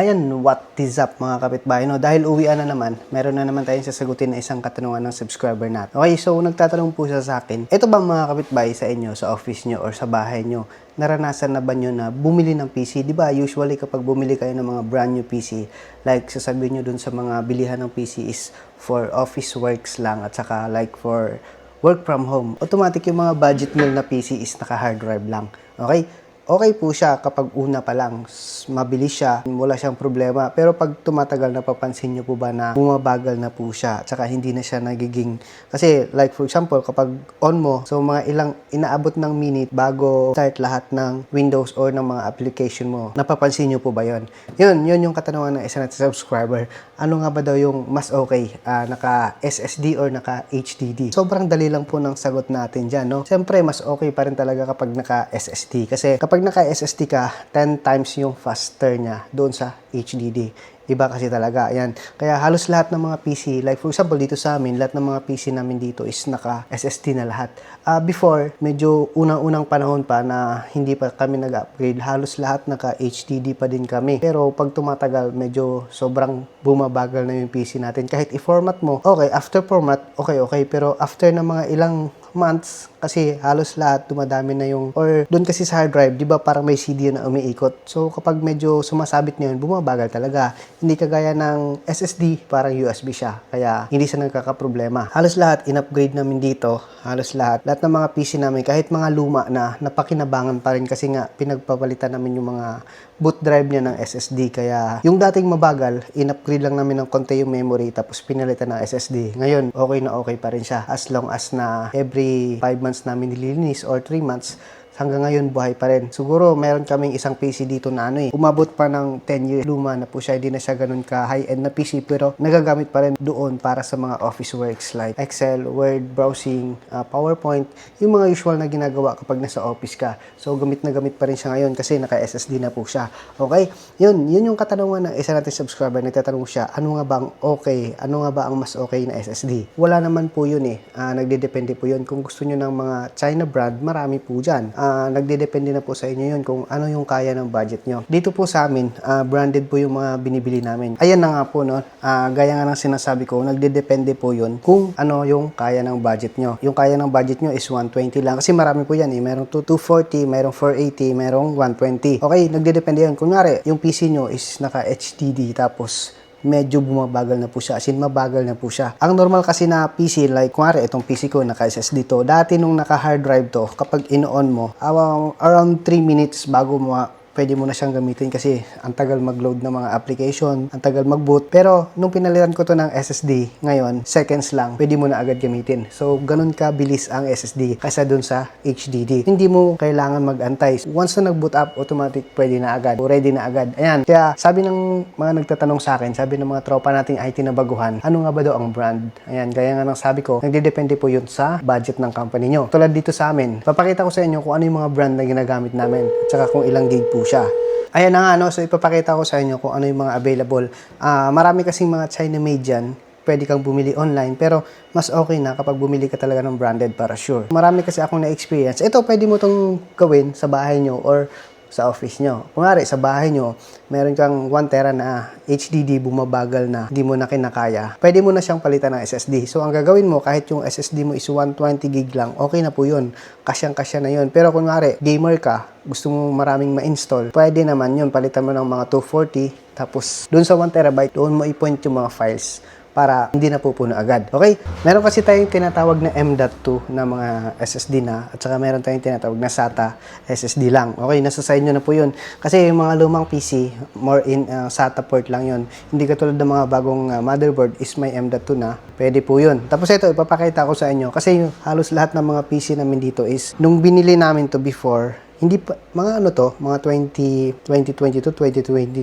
Ayan, what is up mga kapitbahay? No? Dahil uwian na naman, meron na naman tayong sasagutin na isang katanungan ng subscriber natin. Okay, so nagtatanong po siya sa akin, ito ba mga kapitbahay sa inyo, sa office nyo or sa bahay nyo, naranasan na ba nyo na bumili ng PC? Di ba usually kapag bumili kayo ng mga brand new PC, like sasabihin nyo dun sa mga bilihan ng PC is for office works lang at saka like for work from home. Automatic yung mga budget meal na PC is naka hard drive lang. Okay? Okay po siya kapag una pa lang, mabilis siya, wala siyang problema. Pero pag tumatagal, napapansin niyo po ba na bumabagal na po siya, tsaka hindi na siya nagiging, kasi like for example, kapag on mo, so mga ilang inaabot ng minute bago start lahat ng Windows or ng mga application mo, napapansin niyo po ba yon? Yun, yun yung katanungan ng isa natin subscriber. Ano nga ba daw yung mas okay, ah, naka SSD or naka HDD? Sobrang dali lang po ng sagot natin dyan, no? Siyempre, mas okay pa rin talaga kapag naka SSD. Kasi kapag naka SSD ka, 10 times yung faster niya doon sa HDD. Iba kasi talaga, ayan. Kaya halos lahat ng mga PC, like for example dito sa amin, lahat ng mga PC namin dito is naka SSD na lahat. Ah, before, medyo unang-unang panahon pa na hindi pa kami nag-upgrade, halos lahat naka HDD pa din kami. Pero pag tumatagal, medyo sobrang bumabagal na yung PC natin. Kahit i-format mo, okay, after format, okay, okay. Pero after ng mga ilang months kasi halos lahat dumadami na yung or doon kasi sa hard drive, 'di ba parang may CD na umiikot. So kapag medyo sumasabit na yun, bumabagal talaga. Hindi kagaya ng SSD, parang USB siya. Kaya hindi siya nagkakaproblema. Halos lahat in-upgrade namin dito, halos lahat. Lahat ng mga PC namin kahit mga luma na napakinabangan pa rin kasi nga pinagpapalitan namin yung mga boot drive niya ng SSD. Kaya yung dating mabagal, in-upgrade lang namin ng konti yung memory tapos pinalitan ng SSD. Ngayon, okay na okay pa rin siya as long as na every 5 months namin nililinis or 3 months, hanggang ngayon buhay pa rin. Siguro meron kaming isang PC dito na ano eh, umabot pa ng 10 years. Luma na po siya, hindi na siya ganun ka high-end na PC pero nagagamit pa rin doon para sa mga office works like Excel, Word, browsing, uh, PowerPoint, yung mga usual na ginagawa kapag nasa office ka. So gamit na gamit pa rin siya ngayon kasi naka-SSD na po siya. Okay? Yun, yun yung katanungan ng isa nating subscriber. Nagtatanong siya, ano nga ba ang okay? Ano nga ba ang mas okay na SSD? Wala naman po yun eh. Ah, nagdedepende po yun. Kung gusto nyo ng mga China brand, marami po dyan. Nagdedepende na po sa inyo yun kung ano yung kaya ng budget nyo. Dito po sa amin, ah, branded po yung mga binibili namin. Ayan na nga po, no? Ah, gaya nga ng sinasabi ko, nagdedepende po yun kung ano yung kaya ng budget nyo. Yung kaya ng budget nyo is 120 lang. Kasi marami po yan eh. Merong 240, merong 480, merong 120. Okay, nagdedepende yun. Kunyari, yung PC nyo is naka HDD tapos medyo bumabagal na po siya. As in, mabagal na po siya. Ang normal kasi na PC, like, kunwari, itong PC ko, naka-SSD to. Dati nung naka-hard drive to, kapag in-on mo, around, around 3 minutes bago mo pwede mo na siyang gamitin kasi ang tagal mag-load ng mga application, ang tagal mag-boot. Pero nung pinalitan ko to ng SSD, ngayon, seconds lang, pwede mo na agad gamitin. So, ganun ka bilis ang SSD kaysa dun sa HDD. Hindi mo kailangan mag-antay. Once na nag-boot up, automatic pwede na agad. Ready na agad. Ayan. Kaya sabi ng mga nagtatanong sa akin, sabi ng mga tropa nating IT na baguhan, ano nga ba daw ang brand? Ayan. Gaya nga ng sabi ko, nagdedepende po yun sa budget ng company nyo. Tulad dito sa amin, papakita ko sa inyo kung ano yung mga brand na ginagamit namin at saka kung ilang gig po siya. Ayan na nga, no? so ipapakita ko sa inyo kung ano yung mga available. Ah, marami kasing mga China-made dyan, pwede kang bumili online, pero mas okay na kapag bumili ka talaga ng branded para sure. Marami kasi akong na-experience. Ito, pwede mo itong gawin sa bahay nyo or sa office nyo. Kung sa bahay nyo, meron kang 1 tera na HDD bumabagal na, hindi mo na kinakaya, pwede mo na siyang palitan ng SSD. So, ang gagawin mo, kahit yung SSD mo is 120 gig lang, okay na po yun. Kasyang-kasya na yun. Pero kung gamer ka, gusto mo maraming ma-install, pwede naman yun. Palitan mo ng mga 240, tapos doon sa 1 terabyte, doon mo i-point yung mga files para hindi na pupuno agad. Okay? Meron kasi tayong tinatawag na M.2 na mga SSD na at saka meron tayong tinatawag na SATA SSD lang. Okay, nasa sa inyo na po yun. Kasi yung mga lumang PC, more in uh, SATA port lang yun. Hindi katulad ng mga bagong uh, motherboard is may M.2 na. Pwede po yun. Tapos ito, ipapakita ko sa inyo. Kasi halos lahat ng mga PC namin dito is, nung binili namin to before, hindi pa, mga ano to, mga 20, 2022,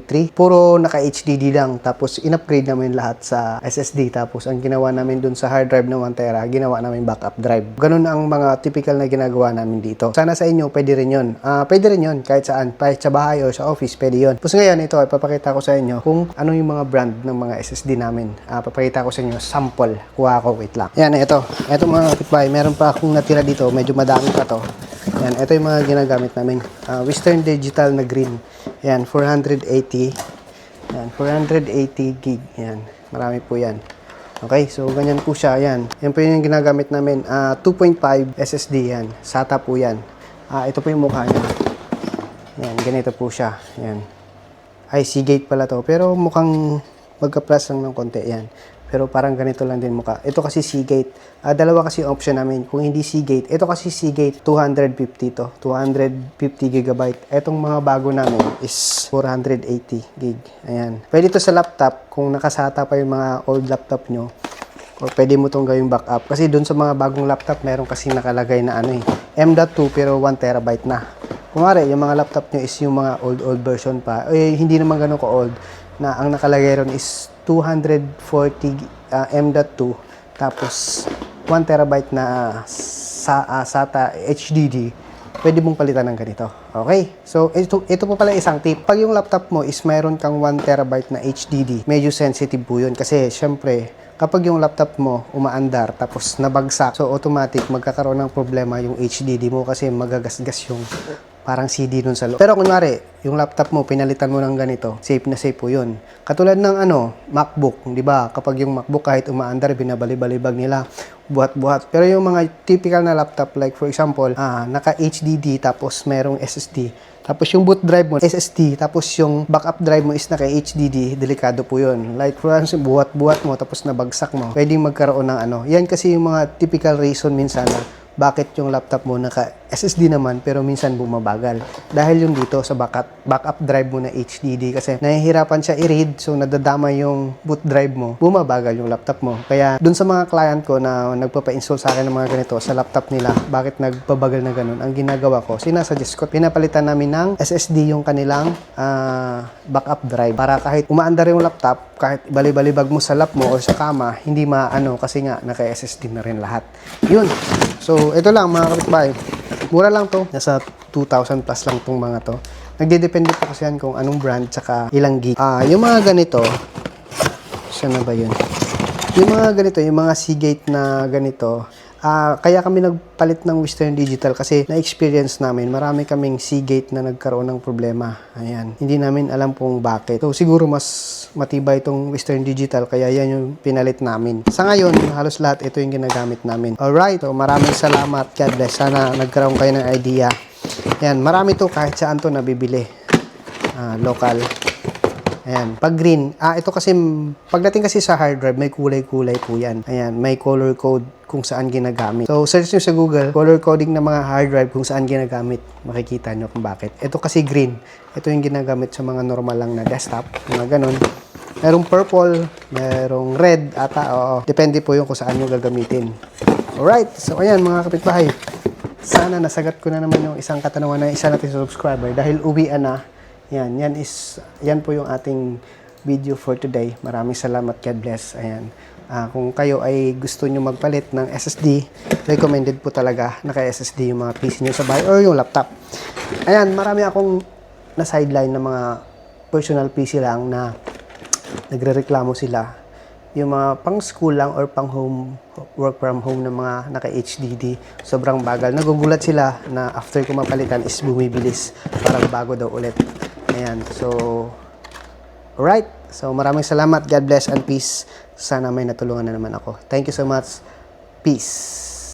2023, puro naka HDD lang. Tapos in-upgrade namin lahat sa SSD. Tapos ang ginawa namin dun sa hard drive na 1 tera, ginawa namin backup drive. Ganun ang mga typical na ginagawa namin dito. Sana sa inyo, pwede rin yun. Ah, pwede rin yun, kahit saan. Kahit sa bahay o sa office, pwede yun. Tapos ngayon, ito, ipapakita ko sa inyo kung ano yung mga brand ng mga SSD namin. Ah, papakita ko sa inyo, sample. Kuha ko, wait lang. Yan, ito. Ito mga kapitbahay, meron pa akong natira dito. Medyo madami pa to. Yan, ito yung mga ginagamit namin. Ah, Western Digital na green. Yan, 480. Yan, 480 gig. Yan, marami po yan. Okay, so ganyan po siya. Yan, yan po yung ginagamit namin. Ah, 2.5 SSD yan. SATA po yan. Ah, ito po yung mukha niya. Yan, ganito po siya. Yan. Ay, Seagate pala to. Pero mukhang magka-plus lang ng konti. Yan. Pero parang ganito lang din mukha. Ito kasi Seagate. Ah, dalawa kasi option namin. Kung hindi Seagate, ito kasi Seagate 250 to. 250 gigabyte. Etong mga bago namin is 480 gig. Ayan. Pwede to sa laptop kung nakasata pa yung mga old laptop nyo. Or pwede mo itong gawing backup. Kasi dun sa mga bagong laptop, meron kasi nakalagay na ano eh. M.2 pero 1 terabyte na. Nga yung mga laptop nyo is yung mga old old version pa. Eh, hindi naman ganun ka-old. Na ang nakalagay ron is 240 uh, M.2 tapos 1 terabyte na sa, ah, SATA HDD pwede mong palitan ng ganito. Okay? So, ito, ito po pala isang tip. Pag yung laptop mo is mayroon kang 1 terabyte na HDD, medyo sensitive po yun. Kasi, syempre, kapag yung laptop mo umaandar tapos nabagsak, so automatic magkakaroon ng problema yung HDD mo kasi magagasgas yung parang CD nun sa loob. Pero kunwari, yung laptop mo, pinalitan mo ng ganito, safe na safe po yun. Katulad ng ano, MacBook, di ba? Kapag yung MacBook kahit umaandar, binabali-balibag nila, buhat-buhat. Pero yung mga typical na laptop, like for example, ah, naka-HDD tapos merong SSD, tapos yung boot drive mo, SSD, tapos yung backup drive mo is naka-HDD, delikado po yun. Like for instance, buhat-buhat mo, tapos nabagsak mo, pwedeng magkaroon ng ano. Yan kasi yung mga typical reason minsan na bakit yung laptop mo naka SSD naman pero minsan bumabagal. Dahil yung dito sa backup, backup drive mo na HDD kasi nahihirapan siya i-read so nadadama yung boot drive mo, bumabagal yung laptop mo. Kaya dun sa mga client ko na nagpapa-install sa akin ng mga ganito sa laptop nila, bakit nagpabagal na ganun? Ang ginagawa ko, sinasuggest ko, pinapalitan namin ng SSD yung kanilang ah, backup drive para kahit umaandar yung laptop, kahit bali-balibag mo sa lap mo o sa kama, hindi maano kasi nga naka-SSD na rin lahat. Yun. So, ito lang mga kapitbahay. Mura lang to. Nasa 2,000 plus lang tong mga to. Nagdedepende po kasi yan kung anong brand tsaka ilang gig. Ah, yung mga ganito, saan na ba yun? Yung mga ganito, yung mga Seagate na ganito, ah kaya kami nagpalit ng Western Digital kasi na-experience namin, marami kaming Seagate na nagkaroon ng problema. Ayan. Hindi namin alam kung bakit. So, siguro mas matibay itong Western Digital kaya yan yung pinalit namin. Sa ngayon, halos lahat ito yung ginagamit namin. Alright, so maraming salamat. God bless. Sana nagkaroon kayo ng idea. Yan, marami to kahit saan to nabibili. Ah, local. Ayan, pag green, ah, ito kasi, pagdating kasi sa hard drive, may kulay-kulay po yan. Ayan, may color code kung saan ginagamit. So, search nyo sa Google, color coding ng mga hard drive kung saan ginagamit. Makikita nyo kung bakit. Ito kasi green. Ito yung ginagamit sa mga normal lang na desktop. Mga ganun. Merong purple, merong red, ata, oo. Depende po yung kung saan nyo gagamitin. Alright, so ayan mga kapitbahay. Sana nasagat ko na naman yung isang katanungan ng isa natin sa subscriber dahil uwian na. Yan, yan is, yan po yung ating video for today. Maraming salamat, God bless. Ayan. Ah, kung kayo ay gusto nyo magpalit ng SSD, recommended po talaga naka-SSD yung mga PC nyo sa bahay or yung laptop. Ayan, marami akong na-sideline ng mga personal PC lang na nagrereklamo sila yung mga pang school lang or pang home work from home ng mga naka HDD sobrang bagal nagugulat sila na after ko mapalitan is bumibilis parang bago daw ulit ayan so alright. So maraming salamat. God bless and peace. Sana may natulungan na naman ako. Thank you so much. Peace